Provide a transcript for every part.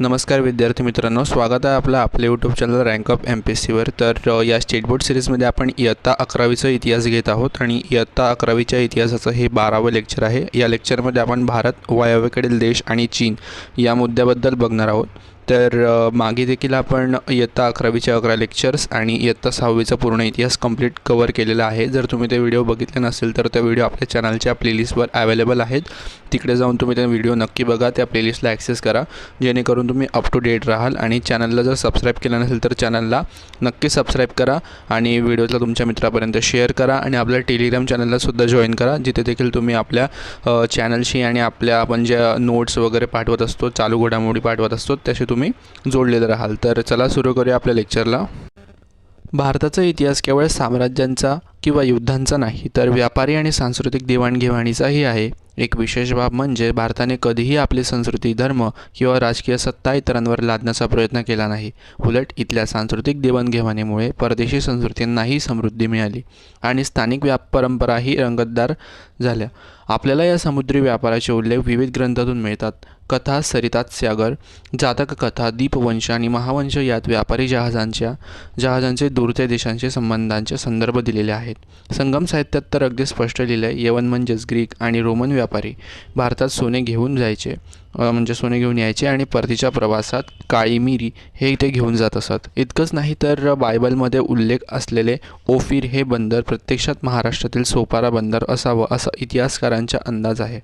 नमस्कार विद्यार्थी मित्रांनो स्वागत आहे आपलं आपल्या YouTube channel rank of M P S सीवर तर या स्टेट बोर्ड सिरीजमध्ये आपण इयत्ता अकरावीचा इतिहास घेत आहोत आणि इयत्ता अकरावीच्या इतिहासाचं हे बारावं लेक्चर आहे. या लेक्चरमध्ये आपण भारत वायव्येकडील देश आणि चीन या मुद्द्याबद्दल बघणार आहोत. तर मागे देखील आपण इयत्ता अकरावीचे अकरा लेक्चर्स आणि इयत्ता सहावीचा पूर्ण इतिहास कंप्लीट कवर केलेला आहे. जर तुम्ही ते व्हिडिओ बघितले नसेल तर त्या व्हिडिओ आपल्या चॅनलच्या प्लेलिस्टवर अवेलेबल आहेत. तिकडे जाऊन तुम्ही त्या व्हिडिओ नक्की बघा त्या प्लेलिस्टला ॲक्सेस करा. जेणेकरून तुम्ही अप टू डेट राहाल आणि चॅनलला जर सबस्क्राईब केलं नसेल तर चॅनलला नक्की सबस्क्राईब करा आणि व्हिडिओला तुमच्या मित्रापर्यंत शेअर करा आणि आपल्या टेलिग्राम चॅनलला सुद्धा जॉईन करा. जिथे देखील तुम्ही आपल्या चॅनलशी आणि आपल्या आपण ज्या नोट्स वगैरे पाठवत असतो चालू घडामोडी पाठवत असतो त्याशी तुम्ही तुम्ही जोडलेले राहाल. तर चला सुरू करूया आपल्या लेक्चरला भारताचा इतिहास केवळ साम्राज्यांचा किंवा युद्धांचा नाही तर व्यापारी आणि सांस्कृतिक देवाणघेवाणीचाही आहे. एक विशेष बाब म्हणजे भारताने कधीही आपली संस्कृती धर्म किंवा राजकीय सत्ता इतरांवर लादण्याचा प्रयत्न केला नाही. उलट इथल्या सांस्कृतिक देवाणघेवाणीमुळे परदेशी संस्कृतींनाही समृद्धी मिळाली आणि स्थानिक व्याप परंपराही रंगतदार झाल्या. आपल्याला या समुद्री व्यापाराचे उल्लेख विविध ग्रंथातून मिळतात. कथा सरितात सागर जातक कथा दीपवंश आणि महावंश यात व्यापारी जहाजांच्या जहाजांचे दूरते देशांचे संबंधांचे संदर्भ दिलेले आहेत. संगम साहित्यात तर अगदी स्पष्ट लिहिलं आहे यवन म्हणजेच ग्रीक आणि रोमन व्यापारी भारतात सोने घेऊन जायचे. म्हणजे सोने घेऊन यायचे आणि परतीच्या प्रवासात काळी मिरी हे इथे घेऊन जात असत. इतकंच नाही तर बायबलमध्ये उल्लेख असलेले ओफिर हे बंदर प्रत्यक्षात महाराष्ट्रातील सोपारा बंदर असावं असा इतिहासकारांचा अंदाज आहे.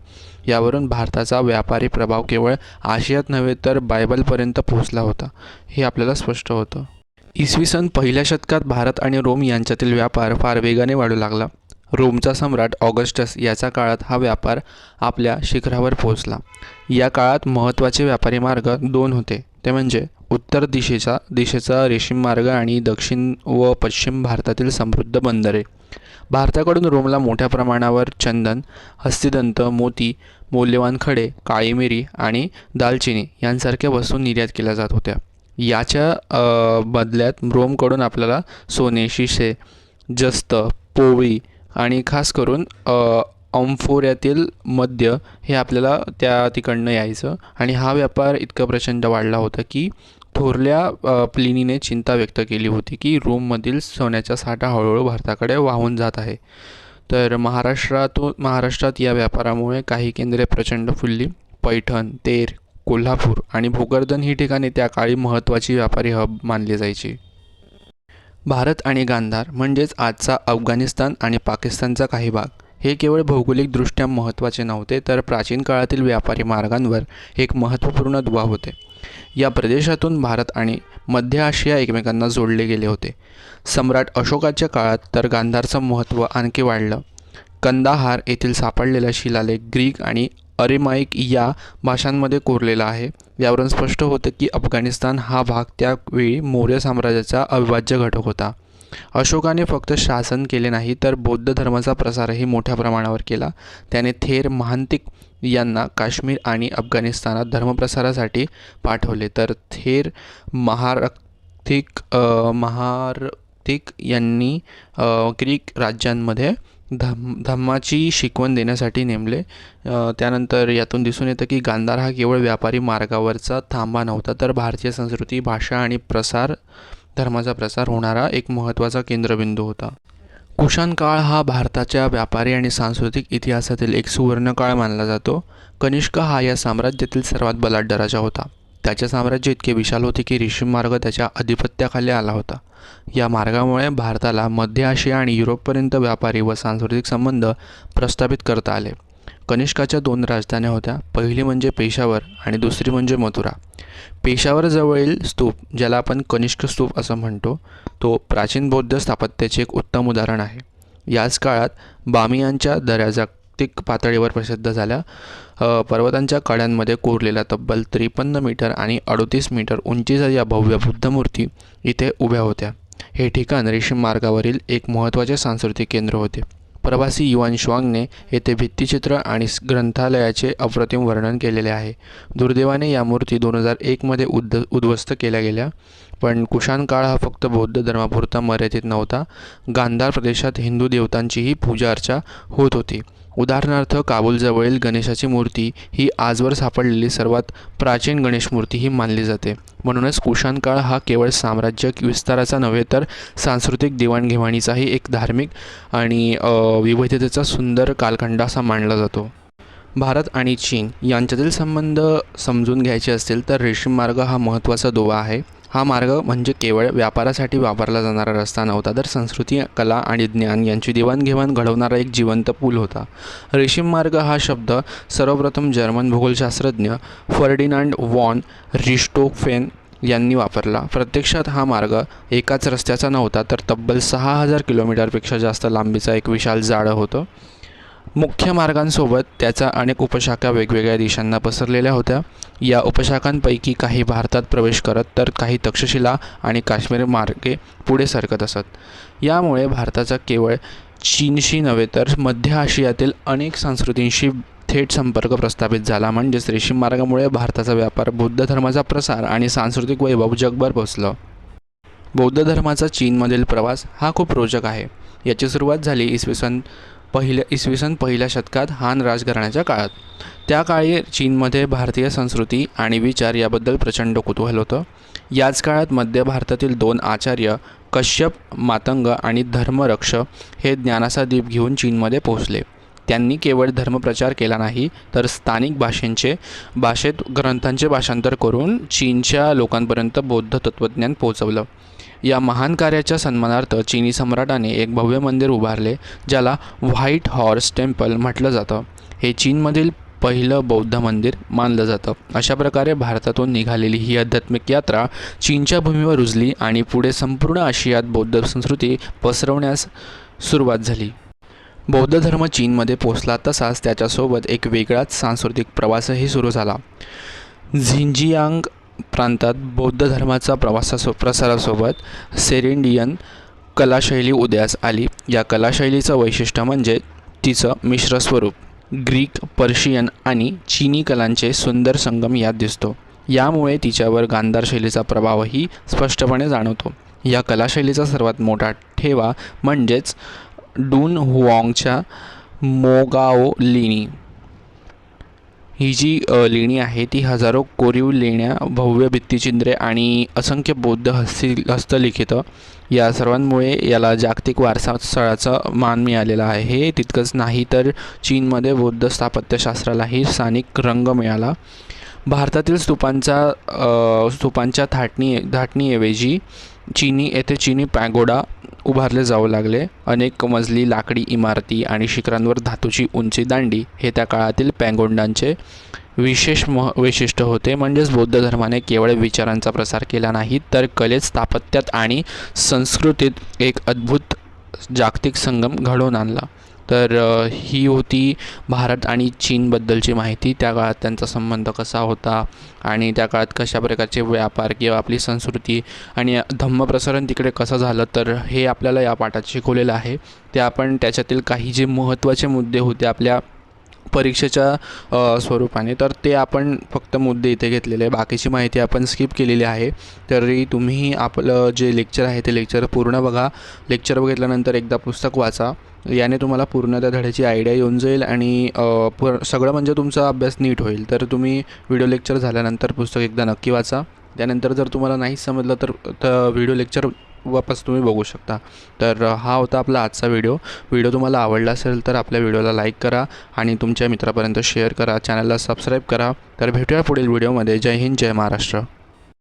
यावरून भारताचा व्यापारी प्रभाव केवळ आशियात नव्हे तर बायबलपर्यंत पोहोचला होता हे आपल्याला स्पष्ट होतं. इसवी सन पहिल्या शतकात भारत आणि रोम यांच्यातील व्यापार फार वेगाने वाढू लागला. रोमचा सम्राट ऑगस्टस याच्या काळात हा व्यापार आपल्या शिखरावर पोहोचला. या काळात महत्त्वाचे व्यापारी मार्ग दोन होते. ते म्हणजे उत्तर दिशेचा दिशेचा रेशीम मार्ग आणि दक्षिण व पश्चिम भारतातील समृद्ध बंदरे. भारताकडून रोमला मोठ्या प्रमाणावर चंदन हस्तिदंत मोती मौल्यवान खडे काळी मिरी आणि दालचिनी यांसारख्या वस्तू निर्यात केल्या जात होत्या. याच्या बदल्यात रोमकडून आपल्याला सोने शिसे जस्त पोळी आणि खास करून अंफोऱ्यातील मद्य हे आपल्याला त्या तिकडनं यायचं. आणि हा व्यापार इतका प्रचंड वाढला होता की थोरल्या प्लिनीने चिंता व्यक्त केली होती की रोममधील सोन्याचा साठा हळूहळू भारताकडे वाहून जात आहे. तर महाराष्ट्रातून महाराष्ट्रात या व्यापारामुळे काही केंद्रे प्रचंड फुलली. पैठण तेर कोल्हापूर आणि भोकरदन ही ठिकाणे त्या काळी महत्त्वाची व्यापारी हब मानली जायची. भारत आणि गांधार म्हणजेच आजचा अफगाणिस्तान आणि पाकिस्तानचा काही भाग हे केवळ भौगोलिकदृष्ट्या महत्त्वाचे नव्हते तर प्राचीन काळातील व्यापारी मार्गांवर एक महत्त्वपूर्ण दुवा होते. या प्रदेशातून भारत आणि मध्य आशिया एकमेकांना जोडले गेले होते. सम्राट अशोकाच्या काळात तर गांधारचं महत्त्व आणखी वाढलं. कंदाहार येथील सापडलेला शिलालेख ग्रीक आणि अरेमाईक या भाषांमध्ये कोरलेला आहे. यावरून स्पष्ट होतं की अफगाणिस्तान हा भाग त्यावेळी मौर्य साम्राज्याचा अविभाज्य घटक होता. अशोकाने फक्त शासन केले नाही तर बौद्ध धर्माचा प्रसारही मोठ्या प्रमाणावर केला. त्याने थेर महांतिक यांना काश्मीर आणि अफगाणिस्तानात धर्मप्रसारासाठी पाठवले. तर थेर महारथिक महारतिक महारथिक यांनी ग्रीक राज्यांमध्ये धम धम्माची शिकवण देण्यासाठी नेमले. त्यानंतर यातून दिसून येतं की गांधार हा केवळ व्यापारी मार्गावरचा थांबा नव्हता तर भारतीय संस्कृती भाषा आणि प्रसार धर्माचा प्रसार होणारा एक महत्त्वाचा केंद्रबिंदू होता. कुशाण काळ हा भारताच्या व्यापारी आणि सांस्कृतिक इतिहासातील एक सुवर्ण काळ मानला जातो. कनिष्क हा या साम्राज्यातील सर्वात बलाढ्य राजा होता. त्याचे साम्राज्य इतके विशाल होते की रेशीम मार्ग त्याच्या अधिपत्याखाली आला होता. या मार्गामुळे भारताला मध्य आशिया आणि युरोपपर्यंत व्यापारी व सांस्कृतिक संबंध प्रस्थापित करता आले. कनिष्काच्या दोन राजधान्या होत्या पहिली म्हणजे पेशावर आणि दुसरी म्हणजे मथुरा. पेशावर जवळील स्तूप ज्याला आपण कनिष्क स्तूप असं म्हणतो तो प्राचीन बौद्ध स्थापत्याचे एक उत्तम उदाहरण आहे. याच काळात बामियांच्या दऱ्या जागतिक पातळीवर प्रसिद्ध झाल्या. पर्वतांच्या कड्यांमध्ये कोरलेल्या तब्बल त्रेपन्न मीटर आणि अडोतीस मीटर उंचीच्या या भव्य बुद्धमूर्ती इथे उभ्या होत्या. हे ठिकाण रेशीम मार्गावरील एक महत्त्वाचे सांस्कृतिक केंद्र होते. प्रवासी युवान श्वांगने येथे भित्तिचित्र आणि ग्रंथालयाचे अप्रतिम वर्णन केलेले आहे. दुर्दैवाने या मूर्ती दोन हजार एकमध्ये उद्ध उद्ध्वस्त केल्या गेल्या. पण कुशाण काळ हा फक्त बौद्ध धर्मापुरता मर्यादित नव्हता. गांधार प्रदेशात हिंदू देवतांचीही पूजा अर्चा होत होती. उदाहरणार्थ काबूलजवळील गणेशाची मूर्ती ही आजवर सापडलेली सर्वात प्राचीन गणेश मूर्ती ही मानली जाते. म्हणूनच कुशाण काळ हा केवळ साम्राज्य विस्ताराचा नव्हे तर सांस्कृतिक देवाणघेवाणीचाही एक धार्मिक आणि विविधतेचा सुंदर कालखंड असा मानला जातो. भारत आणि चीन यांच्यातील संबंध समजून घ्यायचे असतील तर रेशीम मार्ग हा महत्त्वाचा दुवा आहे. हा मार्ग म्हणजे केवळ व्यापारासाठी वापरला जाणारा रस्ता नव्हता तर संस्कृती कला आणि ज्ञान यांची देवाणघेवाण घडवणारा एक जिवंत पूल होता. रेशीम मार्ग हा शब्द सर्वप्रथम जर्मन भूगोलशास्त्रज्ञ फर्डिनांड वॉन रिस्टोफेन यांनी वापरला. प्रत्यक्षात हा मार्ग एकाच रस्त्याचा नव्हता तर तब्बल सहा हजार किलोमीटरपेक्षा जास्त लांबीचा एक विशाल जाळं होतं. मुख्य मार्गांसोबत त्याचा अनेक उपशाखा वेगवेगळ्या दिशांना पसरलेल्या होत्या. या उपशाखांपैकी काही भारतात प्रवेश करत तर काही तक्षशिला आणि काश्मीर मार्गे पुढे सरकत असत. यामुळे भारताचा केवळ चीनशी नव्हे तर मध्य आशियातील अनेक संस्कृतींशी थेट संपर्क प्रस्थापित झाला. म्हणजेच रेशीम मार्गामुळे भारताचा व्यापार बौद्ध धर्माचा प्रसार आणि सांस्कृतिक वैभव जगभर पोचलं. बौद्ध धर्माचा चीनमधील प्रवास हा खूप रोचक आहे. याची सुरुवात झाली इसवी सन पहिल्या इसवी सन पहिल्या शतकात हान राजघराण्याच्या काळात. त्या काळी चीनमध्ये भारतीय संस्कृती आणि विचार याबद्दल प्रचंड कुतूहल होतं. याच काळात मध्य भारतातील दोन आचार्य कश्यप मातंग आणि धर्मरक्ष हे ज्ञानाचा दीप घेऊन चीनमध्ये पोहोचले. त्यांनी केवळ धर्मप्रचार केला नाही तर स्थानिक भाषेंचे भाषेत ग्रंथांचे भाषांतर करून चीनच्या लोकांपर्यंत बौद्ध तत्त्वज्ञान पोहोचवलं. या महान कार्याच्या सन्मानार्थ चीनी सम्राटाने एक भव्य मंदिर उभारले ज्याला व्हाईट हॉर्स टेम्पल म्हटलं जातं. हे चीनमधील पहिलं बौद्ध मंदिर मानलं जातं. अशा प्रकारे भारतातून निघालेली ही आध्यात्मिक यात्रा चीनच्या भूमीवर रुजली आणि पुढे संपूर्ण आशियात बौद्ध संस्कृती पसरवण्यास सुरुवात झाली. बौद्ध धर्म चीनमध्ये पोचला तसाच त्याच्यासोबत एक वेगळाच सांस्कृतिक प्रवासही सुरू झाला. झिंजियांग प्रांतात बौद्ध धर्माचा प्रवासासो प्रसारासोबत सेरेंडियन कलाशैली उदयास आली. या कलाशैलीचं वैशिष्ट्य म्हणजे तिचं मिश्र स्वरूप. ग्रीक पर्शियन आणि चीनी कलांचे सुंदर संगम यात दिसतो. यामुळे तिच्यावर गांधार शैलीचा प्रभावही स्पष्टपणे जाणवतो. या कलाशैलीचा सर्वात मोठा ठेवा म्हणजेच डून हुआँगच्या मोगाओ लेणी. ही जी लेणी आहे ती हजारो कोरीव लेण्या भव्य भित्तिचिंद्रे आणि असंख्य बौद्ध हस्ती हस्तलिखितं या सर्वांमुळे याला जागतिक वारसा स्थळाचा मान मिळालेला आहे. हे तितकंच नाही तर चीनमध्ये बौद्ध स्थापत्यशास्त्रालाही स्थानिक रंग मिळाला. भारतातील स्तूपांचा स्तूपांच्या थाटणी धाटणीऐवजी चिनी येथे चिनी पॅगोडा उभारले जाऊ लागले. अनेक मजली लाकडी इमारती आणि शिखरांवर धातूची उंची दांडी हे त्या काळातील पॅगोंडांचे विशेष मह वैशिष्ट्य होते. म्हणजेच बौद्ध धर्माने केवळ विचारांचा प्रसार केला नाही तर कलेत स्थापत्यात आणि संस्कृतीत एक अद्भुत जागतिक संगम घडवून आणला. तर ही होती भारत आणि चीनबद्दलची माहिती. त्या काळात त्यांचा संबंध कसा होता आणि त्या काळात कशा प्रकारचे व्यापार किंवा आपली संस्कृती आणि धम्मप्रसारण तिकडे कसं झालं तर हे आपल्याला या पाठात शिकवलेलं आहे. ते आपण त्याच्यातील काही जे महत्त्वाचे मुद्दे होते आपल्या परीक्षेच्या स्वरूपाने. तर ते आपण फक्त मुद्दे इथे घेतलेले आहे बाकीची माहिती आपण स्किप केलेली आहे. तरी तुम्ही आपलं जे लेक्चर आहे ते लेक्चर पूर्ण बघा. लेक्चर बघितल्यानंतर एकदा पुस्तक वाचा. याने तुम्हाला पूर्ण त्या धड्याची आयडिया येऊन जाईल आणि पूर सगळं म्हणजे तुमचा अभ्यास नीट होईल. तर तुम्ही व्हिडिओ लेक्चर झाल्यानंतर पुस्तक एकदा नक्की वाचा. त्यानंतर जर तुम्हाला नाही समजलं तर तर व्हिडिओ लेक्चर वापस तुम्ही बघू शकता. तर हा होता आपला आजचा व्हिडिओ. व्हिडिओ तुम्हाला आवडला असेल तर आपल्या व्हिडिओला लाईक करा आणि तुमच्या मित्रापर्यंत शेअर करा. चॅनलला सबस्क्राईब करा. तर भेटूया पुढील व्हिडिओमध्ये. जय हिंद जय महाराष्ट्र.